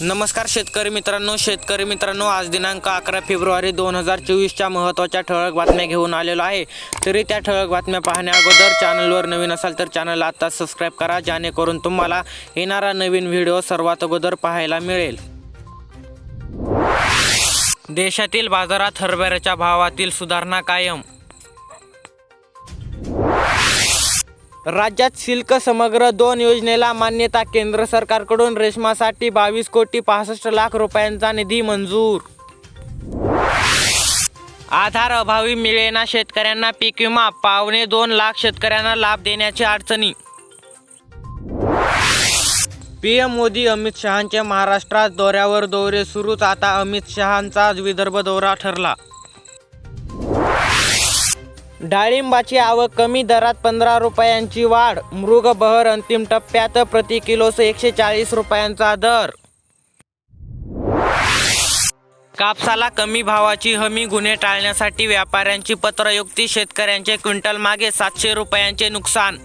नमस्कार शेतकरी मित्रांनो शेतकरी मित्रांनो आज दिनांक अकरा फेब्रुवारी दोन हजार चोवीसच्या महत्त्वाच्या ठळक बातम्या घेऊन आलेलो आहे. तरी त्या ठळक बातम्या पाहण्या अगोदर चॅनलवर नवीन असाल तर चॅनलला आत्ता सबस्क्राईब करा जेणेकरून तुम्हाला येणारा नवीन व्हिडिओ सर्वात अगोदर पाहायला मिळेल. देशातील बाजारात हरभऱ्याच्या भावातील सुधारणा कायम. राज्यात सिल्क समग्र दोन योजनेला मान्यता केंद्र सरकारकडून रेशमासाठी बावीस कोटी पासष्ट लाख रुपयांचा निधी मंजूर. आधार अभावी मिळेना शेतकऱ्यांना पीक विमा पावणे दोन लाख शेतकऱ्यांना लाभ देण्याची अडचणी. पीएम मोदी अमित शहांच्या महाराष्ट्रात दौऱ्यावर दौरे सुरूच आता अमित शहांचा विदर्भ दौरा ठरला. डाळिंबाची आवक कमी दरात पंधरा रुपयांची वाढ. मृग बहर अंतिम टप्प्यात प्रति किलो एकशे चाळीस रुपयांचा दर. कापसाला कमी भावाची हमी गुन्हे टाळण्यासाठी व्यापाऱ्यांची पत्रयुक्ती शेतकऱ्यांचे क्विंटल मागे सातशे रुपयांचे नुकसान.